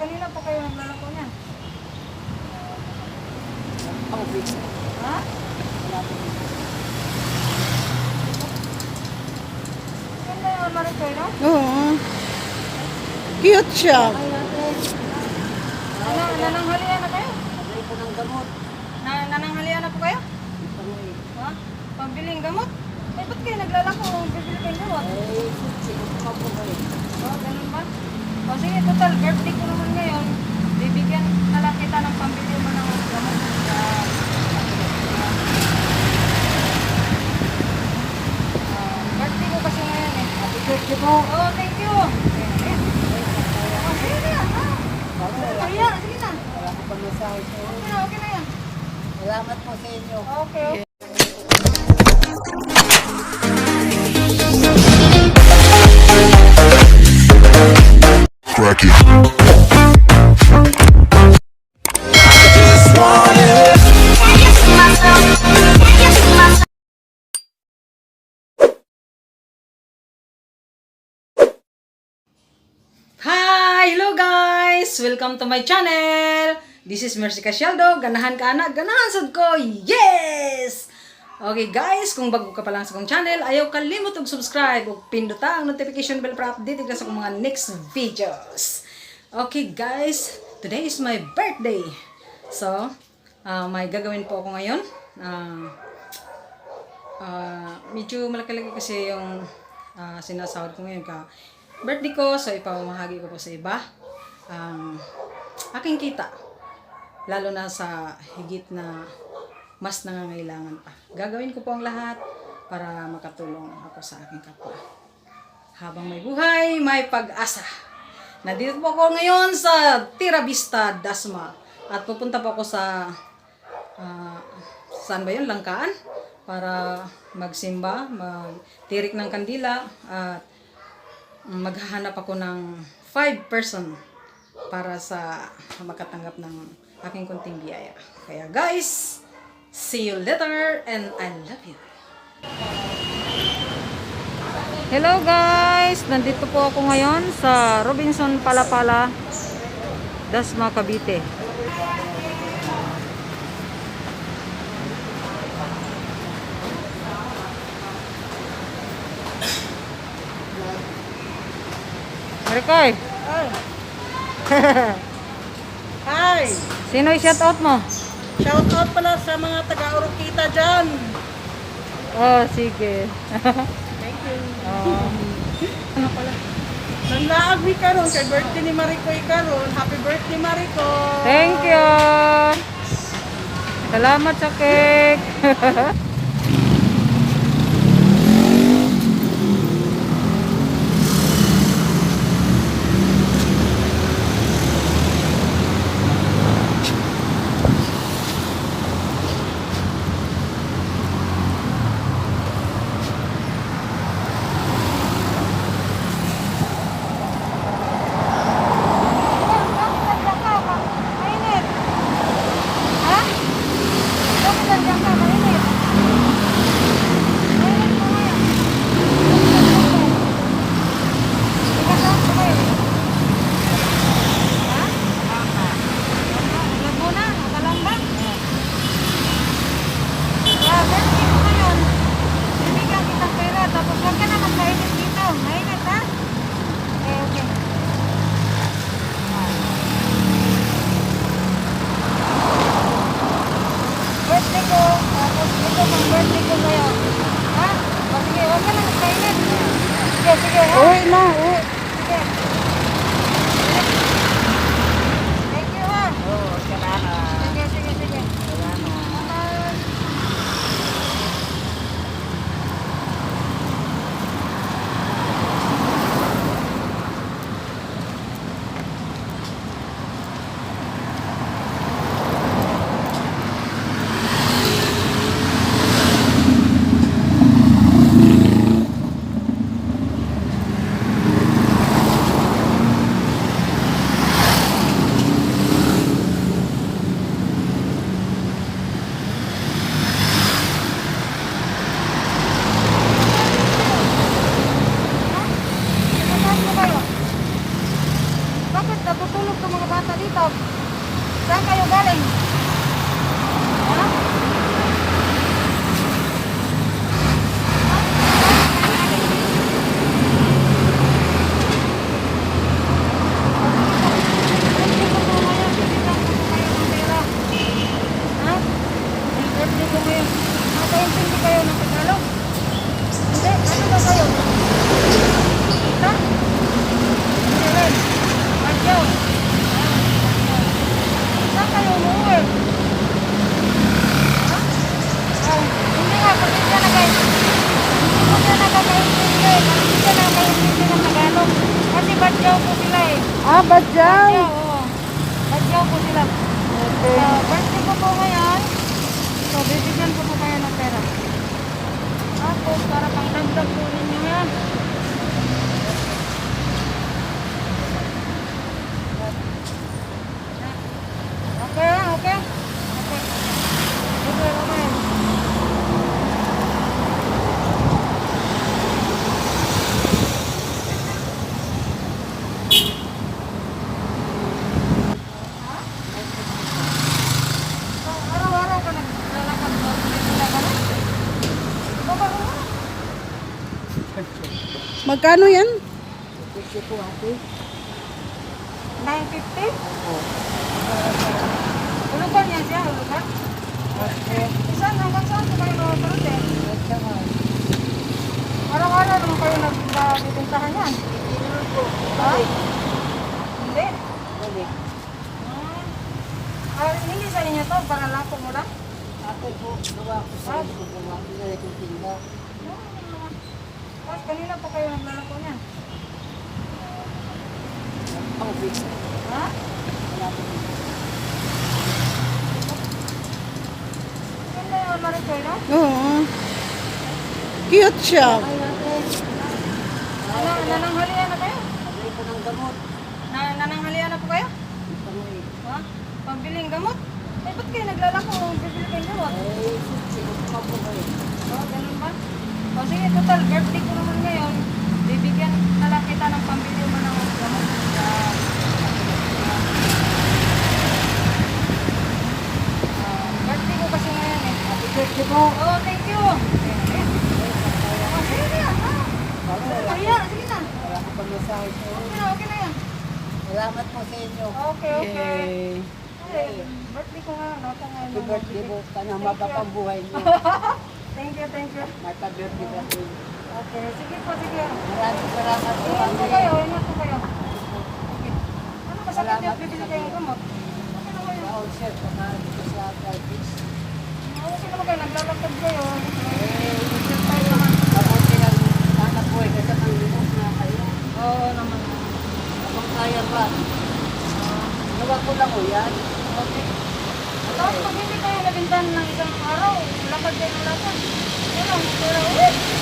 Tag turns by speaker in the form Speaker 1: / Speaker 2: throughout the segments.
Speaker 1: kanina pa kayo naglalako niya.
Speaker 2: Oh, wait.
Speaker 1: Ha?
Speaker 2: Wala po.
Speaker 1: Ganda yung almari ko, no?
Speaker 3: Oo. Cute siya.
Speaker 1: Ano, nananghalian na kayo?
Speaker 2: Sabay po ng gamot.
Speaker 1: Na, nananghalian na po kayo? Ha? Pambiling gamot? Eh, ba't kayo naglalako? Bibili kayo?
Speaker 2: Ay, sige pa po kayo.
Speaker 1: Oh, ganun ba? O sige, total, birthday ko naman ngayon. Bibigyan na lang kita ng pambili mo ng gamot. Ah, ah, birthday ko kasi ngayon eh.
Speaker 2: Happy birthday po.
Speaker 1: Oh, thank you. Sige na yan, ha? Sige na.
Speaker 2: Wala ko pang masahe po.
Speaker 1: Okay na, okay na yan.
Speaker 2: Salamat po sa inyo.
Speaker 1: Okay, okay.
Speaker 4: Hi! Hello guys! Welcome to my channel! This is Mercy Casialdo. Ganahan ka na, ganahan sad ko! Yes! Okay guys, kung bago ka pa lang sa kong channel, ayaw kalimot og subscribe ug pinduta ang notification bell para update ka sa akong mga next videos. Okay guys, today is my birthday. So, ah, may gagawin po ako ngayon. Ah, Ah, medyo malaki-laki kasi yung ah, sinasahod ko ngayon ka birthday ko, so ipamahagi ko po sa iba. Ang aking kita, lalo na sa higit na mas nangangailangan pa. Gagawin ko po ang lahat para makatulong ako sa aking kapwa. Habang may buhay, may pag-asa. Nandito po ako ngayon sa Tira Vista, Dasma. At pupunta po ako sa ah, saan ba yun? Langkaan? Para magsimba, magtirik ng kandila, at maghahanap ako ng five person para sa makatanggap ng aking kunting biyaya. Kaya guys, see you later and I love you.
Speaker 1: Hello guys! Nandito po ako ngayon sa Robinson Palapala, Dasma, Cavite. Marikoy,
Speaker 3: Hi!
Speaker 1: sino i-shout out mo?
Speaker 3: Shout out pala sa mga taga-Orokita dyan.
Speaker 1: Oh, sige.
Speaker 3: Thank you.
Speaker 1: Oh.
Speaker 3: Ano pala? Nanlaag mi karon kay birthday ni Maricoy karon. Happy birthday Maricoy.
Speaker 1: Thank you! Salamat sa cake!
Speaker 3: Magkano yan?
Speaker 2: Kasi po ate.
Speaker 1: 950? Hulugan niya siya, hulugan? Saan, hanggang saan ko kayo nakatulog eh? Araw-araw naman kayo nagbitintahan yan. Ha? Hindi?
Speaker 2: Balik.
Speaker 1: Hmm. Ah, hindi sa inyo to, para lako mo lang?
Speaker 2: Ate po, gawa ko sa inyo. Gawa ko na itong
Speaker 1: Tapos kanina pa kayo naglalako niyan.
Speaker 2: Ang big.
Speaker 1: Ha?
Speaker 2: Wala po.
Speaker 1: Ganda yung Maricoy, no?
Speaker 3: Oo. Cute siya.
Speaker 1: Nana, nananghalian na kayo?
Speaker 2: Pabili ko ng gamot.
Speaker 1: Na, nananghalian na po kayo?
Speaker 2: Eh.
Speaker 1: Ha? Pambiling gamot? Eh, ba't kayo naglalako bibili kayong gamot?
Speaker 2: Eh, sige po po kayo.
Speaker 1: Oh, ganun ba? O sige, total, birthday ko naman ngayon. Bibigyan na lang kita ng pambili mo ng gamot. Ah, ah, birthday ko kasi ngayon eh.
Speaker 2: Happy birthday po.
Speaker 1: Oh, thank you. Sige na yan, ha?
Speaker 2: Bago wala.
Speaker 1: Kaya, sige na.
Speaker 2: Wala ko pang masahe sa
Speaker 1: Okay na, okay na yan.
Speaker 2: Salamat po sa inyo.
Speaker 1: Okay, okay.
Speaker 3: Yay.
Speaker 1: Hey, birthday ko nga, nga
Speaker 2: Happy birthday po. Sana mapapang buhay niyo.
Speaker 1: Thank you, thank you.
Speaker 2: Ka po.
Speaker 1: Okay, sige po, sige.
Speaker 2: Maraming salamat po.
Speaker 1: Ingat po kayo, ingat po kayo. Okay. Ano ba sakit yung bibili kayong gamot? Okay na kayo.
Speaker 2: Wow, sir. Pakarin ko sa arthritis.
Speaker 1: Okay naman kayo, naglalakad kayo.
Speaker 2: Eh,
Speaker 1: Exercise naman.
Speaker 2: Mabuti lang anak ko eh, kasi ang na kayo.
Speaker 1: Oo naman.
Speaker 2: Kung kaya ba, gawa ko lang o yan.
Speaker 1: Okay. Tapos pag hindi nabintan ng isang araw, lakad kayo ng lakad. Ano, pero ulit.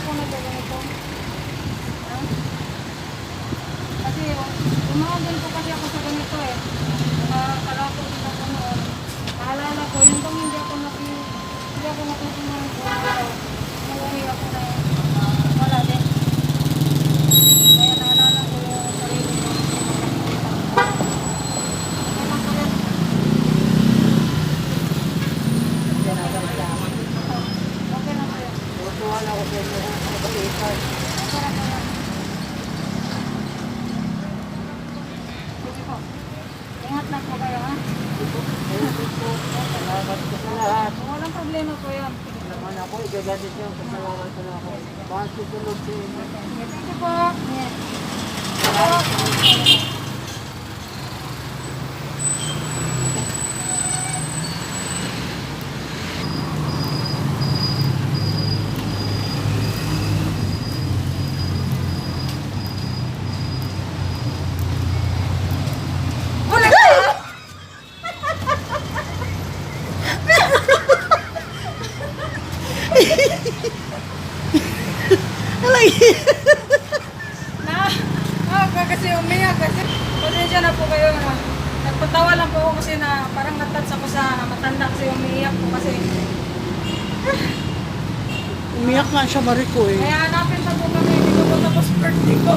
Speaker 1: Ako nagkaganito. Ha? Kasi umagan po kasi ako sa ganito eh. Nakakalako din ako noon. Naalala ko, yung bang hindi ako napi, hindi ako natutunan ko. Umuwi ako na ah, wala din. Kaya naalala ko yung sarili ko. Okay lang po yan. Okay lang po yan.
Speaker 2: Tutuwa na ako sa inyo. Kabalitan.
Speaker 1: Sige po. Ingat na po kayo, ha?
Speaker 2: Salamat ko sa lahat.
Speaker 1: Walang problema po yan.
Speaker 2: Kasalamat ko na ako. Bakit tutulog sa inyo?
Speaker 1: Sige po. Yes. Na, ah, kasi umiyak kasi. Pasensya na po kayo na. Nagpatawa lang po ako kasi na parang natats ako sa matanda kasi umiiyak po kasi.
Speaker 3: Umiyak nga siya, Mariko eh.
Speaker 1: Kaya hanapin pa po kami, hindi ko po tapos birthday ko.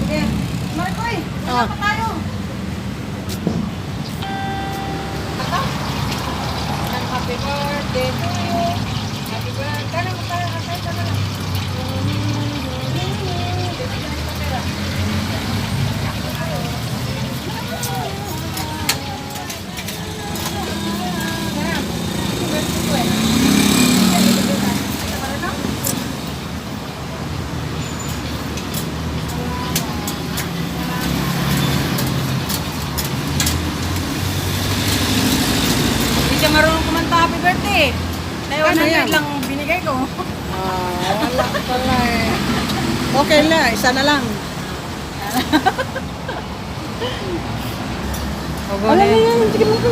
Speaker 1: Sige, Marikoy, wala
Speaker 3: Ah.
Speaker 1: pa tayo. Happy birthday to you. Happy birthday. Kaya mo tayo, kaya ka na lang. Bibigyan kita pera. Kaya, happy birthday ko eh. Hindi siya marunong kumanta happy birthday. Kaya
Speaker 3: Ano
Speaker 1: 100
Speaker 3: yan?
Speaker 1: lang binigay ko.
Speaker 3: Ah, wala pala eh. Okay na, isa na lang. Ano na yan? Sige mo ko.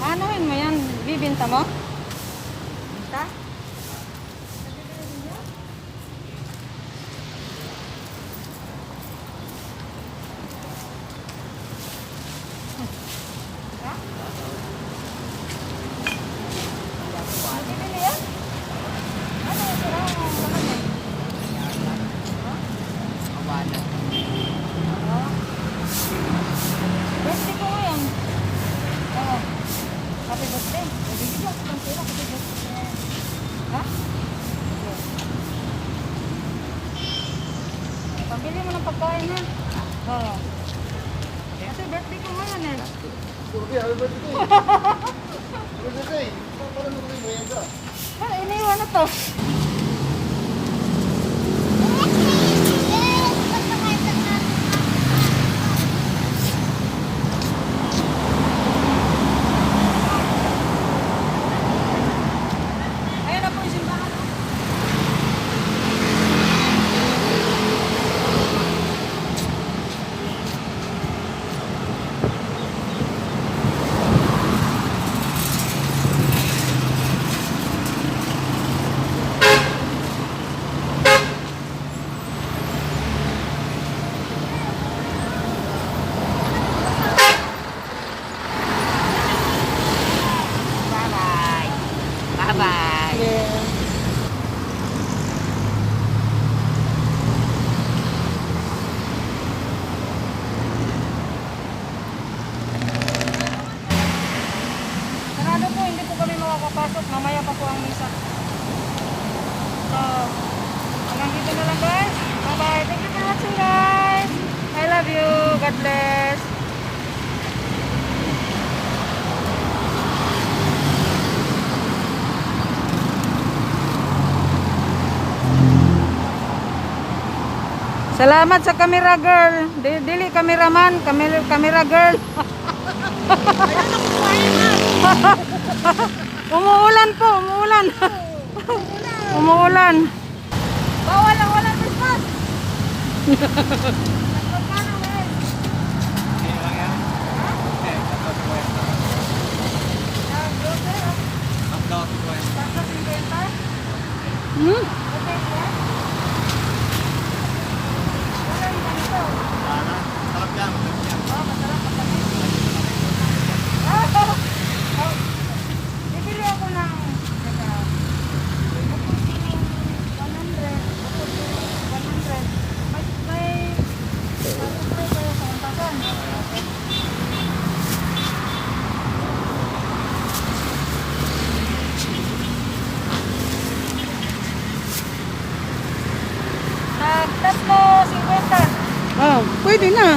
Speaker 1: Anohin mo yan? Bibinta mo? Binta? Ha? Bibili yan? Ano yung sira mo? Laman yan? Oo. Birthday ko ngayon. Oo. Happy birthday. Bibigyan ko ng pera kasi birthday ko ngayon. Ha? Sige. Pambili mo ng pagkain ha. Oo. Kasi birthday ko ngayon eh. Ha, iniwan na to. Ayan na po yung simbahan. oh.
Speaker 3: Yeah.
Speaker 1: Sarado po, hindi po kami makakapasok. Mamaya pa po ang misa. So, hanggang dito na lang guys. Bye-bye. Thank you for watching guys. I love you. God bless. Salamat sa camera girl. Di- Dili cameraman, camera, camera girl. umuulan po, umuulan. umuulan. Bawal ang walang Christmas. Hmm? Bibili ako ng teka, 100, 100. May may may kayo sa untasan. Nagtatlo, 50.
Speaker 3: Oh, pwede na.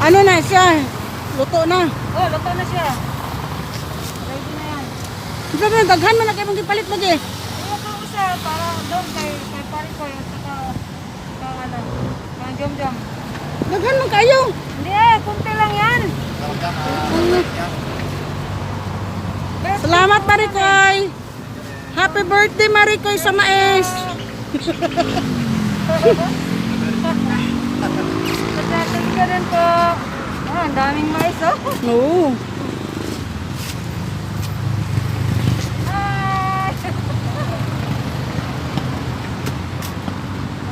Speaker 3: Ano na siya? Luto na.
Speaker 1: Oh, luto na siya. Ready na yan.
Speaker 3: Ito na, daghan mo na kayo mong palit lagi.
Speaker 1: Iwan ko isa para doon kay kay pare ko yung saka saka ano, kang jom jom.
Speaker 3: Daghan mo kayo.
Speaker 1: Hindi eh, kunti lang yan.
Speaker 3: Salamat Marikoy. Happy birthday Marikoy sa mais.
Speaker 1: Pagdating ka rin po. Ah, ang daming mais oh.
Speaker 3: Oo.
Speaker 1: Ay!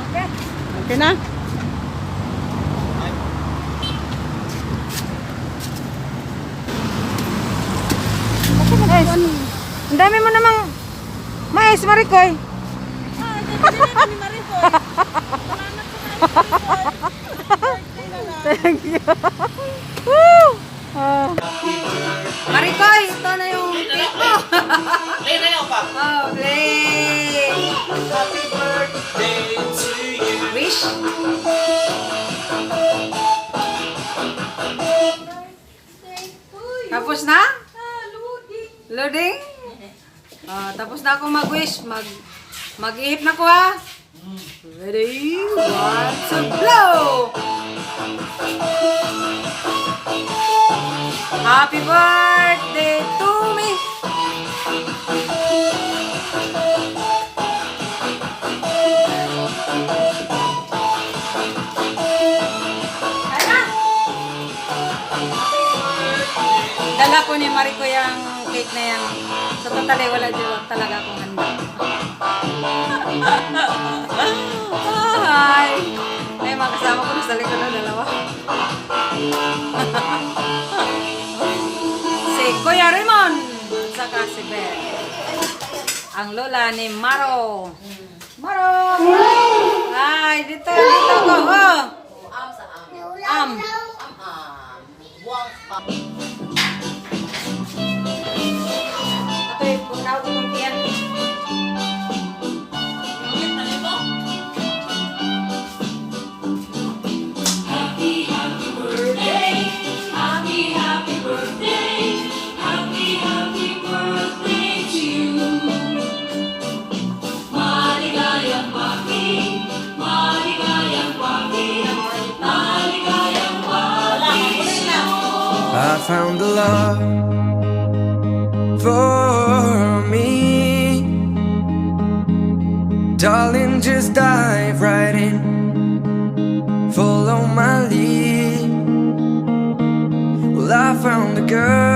Speaker 1: okay.
Speaker 3: Okay na?
Speaker 1: Guys, ang dami mo namang mais, Marikoy. Thank you. Woo! Ah. Marikoy, ito na yung cake mo.
Speaker 2: Play na yun pa.
Speaker 1: Oh, play.
Speaker 2: Happy birthday to you.
Speaker 1: Wish. Tapos na? Loading. Ah, tapos na ako mag-wish. Mag mag-ihip na ko ha. Ready? One, two, blow! Happy birthday to me! Dala ko ni Mariko yung cake na yan. Sa total eh, wala dyan talaga akong handa. Hi! Ay, mga kasama ko na sa likod ng dalawa. si Kuya Raymond, saka si Beth. Ang lola ni Maro. Maro! Hi, dito, dito ko. Oh. Am. Ito yung punaw ko kung tiyan.
Speaker 5: I found a love for me. Darling, just dive right in. Follow my lead. Well, I found a girl